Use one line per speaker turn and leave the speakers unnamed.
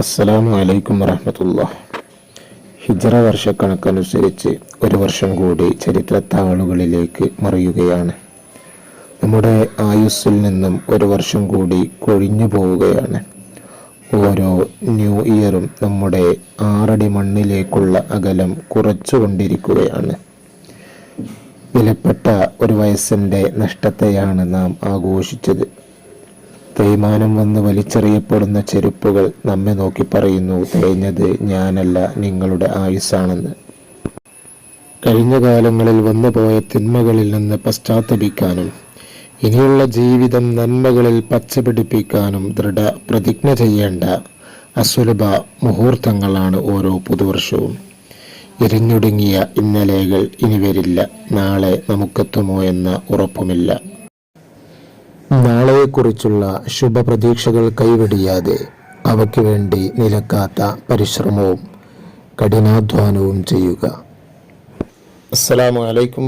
അസ്സലാമു അലൈക്കും വറഹമത്തുള്ള. ഹിജറ വർഷക്കണക്കനുസരിച്ച് ഒരു വർഷം കൂടി ചരിത്രത്താളുകളിലേക്ക് മറിയുകയാണ്. നമ്മുടെ ആയുസ്സിൽ നിന്നും ഒരു വർഷം കൂടി കൊഴിഞ്ഞു പോവുകയാണ്. ഓരോ ന്യൂ ഇയറും നമ്മുടെ ആറടി മണ്ണിലേക്കുള്ള അകലം കുറച്ചുകൊണ്ടിരിക്കുകയാണ്. വിലപ്പെട്ട ഒരു വയസ്സിന്റെ നഷ്ടത്തെയാണ് നാം ആഘോഷിച്ചത്. തേയ്മാനം വന്ന് വലിച്ചെറിയപ്പെടുന്ന ചെരുപ്പുകൾ നമ്മെ നോക്കി പറയുന്നു തേഞ്ഞത് ഞാനല്ല നിങ്ങളുടെ ആയുസ്സാണെന്ന്. കഴിഞ്ഞ കാലങ്ങളിൽ വന്നുപോയ തിന്മകളിൽ നിന്ന് പശ്ചാത്തപിക്കാനും ഇനിയുള്ള ജീവിതം നന്മകളിൽ പച്ചപിടിപ്പിക്കാനും ദൃഢ പ്രതിജ്ഞ ചെയ്യേണ്ട അസുലഭ മുഹൂർത്തങ്ങളാണ് ഓരോ പുതുവർഷവും. എരിഞ്ഞൊടുങ്ങിയ ഇന്നലെകൾ ഇനി വരില്ല നാളെ നമുക്കെത്തുമോ എന്ന ഉറപ്പുമില്ല. നാളെയെക്കുറിച്ചുള്ള ശുഭപ്രതീക്ഷകൾ കൈവെടിയാതെ അവയ്ക്ക് വേണ്ടി നിലക്കാത്ത പരിശ്രമവും കഠിനാധ്വാനവും ചെയ്യുക. അസ്സലാമു അലൈക്കും